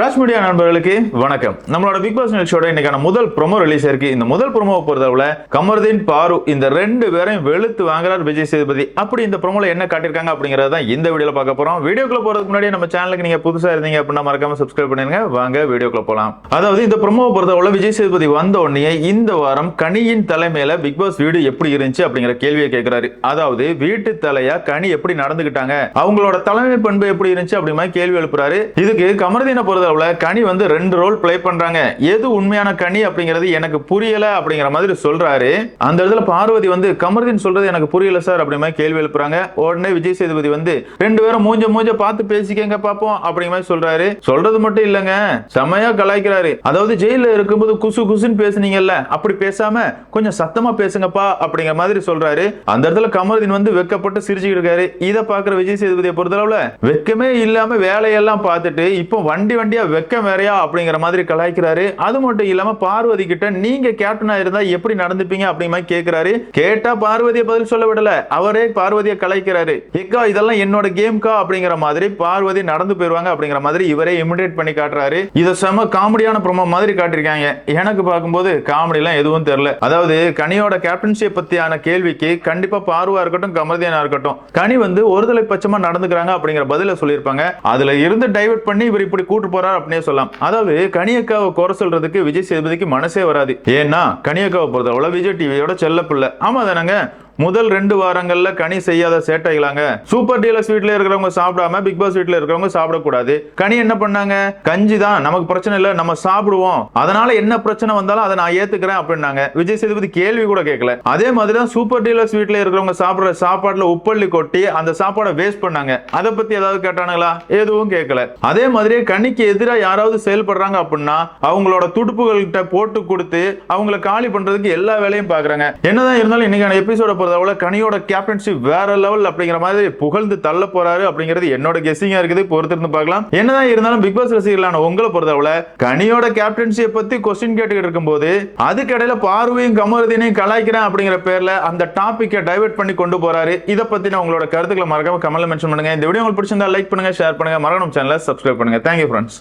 Raj media நண்பர்களுக்கு வணக்கம். நம்மளோட பிக் பாஸ் நிகழ்ச்சியோட இன்னைக்கான முதல் ப்ரொமோ ரிலீஸ் இருக்கு. இந்த முதல் ப்ரொமோ பொறுத்தவரை கமர்தீன் பாரு இந்த ரெண்டு பேரையும் வெளுத்து வாங்குறார் விஜய் சேதுபதி. அப்படி இந்த ப்ரொமோல என்ன காட்டியிருக்காங்க அப்படிங்கறத தான் இந்த வீடியோல பார்க்க போறோம். வீடியோக்குள்ள போறதுக்கு முன்னாடி நம்ம சேனலுக்கு நீங்க புதுசா இருந்தீங்க அப்படின்னா மறக்காம சப்ஸ்கிரைப் பண்ணிருங்க. வாங்க வீடியோக்குள்ள போலாம். அதாவது இந்த ப்ரொமோ பொறுத்தவரை விஜய் சேதுபதி வந்த உடனே இந்த வாரம் கனியின் தலைமையில பிக் பாஸ் வீடு எப்படி இருந்துச்சு அப்படிங்கிற கேள்வியை கேட்கிறாரு. அதாவது வீட்டு தலையா கனி எப்படி நடந்துகிட்டாங்க அவங்களோட தலைமை பண்பு எப்படி இருந்துச்சு அப்படிமா கேள்வி எழுப்புறாரு. இதுக்கு கமர்தீனை பொறுத்த பொறுத்தளவுல கனி வந்து ரெண்டு ரோல் பிளே பண்றாங்க. எது உண்மையான கனி அப்படிங்கிறது எனக்கு புரியல அப்படிங்கிற மாதிரி சொல்றாரு. அந்த இடத்துல பார்வதி வந்து கமர்தீன் சொல்றது எனக்கு புரியல சார் அப்படி மாதிரி கேள்வி எழுப்புறாங்க. உடனே விஜய் சேதுபதி வந்து ரெண்டு பேரும் மூஞ்ச மூஞ்ச பார்த்து பேசிக்கங்க பாப்போம் அப்படிங்கிற மாதிரி சொல்றாரு. சொல்றது மட்டும் இல்லங்க. செமையா கலாய்க்கிறாரு. அதாவது ஜெயில இருக்கும்போது குசு குசுன்னு பேசுனீங்கல்ல அப்படி பேசாம கொஞ்சம் சத்தமா பேசுங்கப்பா அப்படிங்கிற மாதிரி சொல்றாரு. அந்த இடத்துல கமர்தீன் வந்து வெக்கப்பட்டு சிரிச்சுக்கிட்டு இருக்காரு. இதை பாக்குற விஜய் சேதுபதியை பொறுத்தளவுல வெக்கமே இல்லாம வேலையெல்லாம் பார்த்துட்டு இப்போ வண்டி வண்டி வண்டியா வெக்கம் வேறையா அப்படிங்கிற மாதிரி கலாய்க்கிறாரு. அது மட்டும் இல்லாம பார்வதி கிட்ட நீங்க கேப்டனா இருந்தா எப்படி நடந்துப்பீங்க? அப்படிங்கிற மாதிரி கேக்குறாரு. கேட்டா பார்வதியை பதில் சொல்ல விடல. அவரே பார்வதியை கலாய்க்கிறாரு. ஏக்கா இதெல்லாம் என்னோட கேம்கா அப்படிங்கிற மாதிரி பார்வதி நடந்து போயிருவாங்க அப்படிங்கிற மாதிரி இவரே இமிடேட் பண்ணி காட்டுறாரு. இதை செம காமெடியான ப்ரோமோ மாதிரி காட்டியிருக்காங்க. எனக்கு பார்க்கும்போது காமெடி எல்லாம் எதுவும் தெரியல. அதாவது கனியோட கேப்டன்ஷிப் பத்தியான கேள்விக்கு கண்டிப்பா பார்வா இருக்கட்டும் கமர்தியனா இருக்கட்டும் கனி வந்து ஒருதலை பட்சமா நடந்துக்கிறாங்க அப்படிங்கிற பதில சொல்லியிருப்பாங்க. அதுல இருந்து டைவர்ட் பண்ணி இவர் இப்படி கூட்டு போறார் அப்படின்னே சொல்லலாம். அதாவது கனியக்காவை குறை சொல்றதுக்கு விஜய் சேதுபதிக்கு மனசே வராது. ஏன்னா கனியக்காவை பொறுத்தவரை விஜய் டிவியோட செல்ல பிள்ளை. ஆமா தானங்க? முதல் ரெண்டு வாரங்கள்ல கனி செய்யாத சேட்டைகளாங்க சூப்பர் டீலக்ஸ் வீட்ல இருக்கிறவங்க சாப்பிடாம பிக் பாஸ் வீட்ல இருக்கிறவங்க சாப்பிடக்கூடாது. கனி என்ன பண்ணாங்க? கஞ்சி தான். நமக்கு பிரச்சனை இல்ல நம்ம சாப்பிடுவோம். அதனால என்ன பிரச்சனை வந்தாலும் அதை நான் ஏத்துக்கிறேன் அப்படின்னாங்க. விஜய் சேதுபதி கேள்வி கூட கேட்கல. அதே மாதிரி தான் சூப்பர் டீலக்ஸ் வீட்ல இருக்கிறவங்க சாப்பிடுற சாப்பாடுல உப்பள்ளி கொட்டி அந்த சாப்பாடை வேஸ்ட் பண்ணாங்க. அதை பத்தி ஏதாவது கேட்டானுங்களா? எதுவும் கேட்கல. அதே மாதிரி கனிக்கு எதிராக யாராவது செயல்படுறாங்க அப்படின்னா அவங்களோட துடுப்புகள்கிட்ட போட்டு கொடுத்து அவங்கள காலி பண்றதுக்கு எல்லா வேலையும் பாக்குறாங்க. என்னதான் இருந்தாலும் இன்னைக்கான எபிசோட பொறுத்தவரை கனியோட கேப்டன்ஷிப் வேற லெவல் அப்படிங்கிற மாதிரி புகழ்ந்து தள்ள போறாரு அப்படிங்கிறது என்னோட கெஸ்ஸிங்கா இருக்குது. பொறுத்திருந்து பார்க்கலாம். என்னதான் இருந்தாலும் பிக் பாஸ் ரசிகர்களான உங்களை பொறுத்தவரை கனியோட கேப்டன்சியை பத்தி கொஸ்டின் கேட்டுக்கிட்டு இருக்கும்போது அதுக்கிடையில பார்வையும் கமருதீனையும் கலாய்க்கிறேன் அப்படிங்கிற பேர்ல அந்த டாபிக்கை டைவர்ட் பண்ணி கொண்டு போறாரு. இதை பத்தின உங்களோட கருத்துக்களை மறக்காம கமெண்ட்ல மென்ஷன் பண்ணுங்க. இந்த வீடியோ உங்களுக்கு பிடிச்சிருந்தா லைக் பண்ணுங்க ஷேர் பண்ணுங்க. மறக்கணும் சேனலை சப்ஸ்கிரைப் பண்ணுங்க. Thank you friends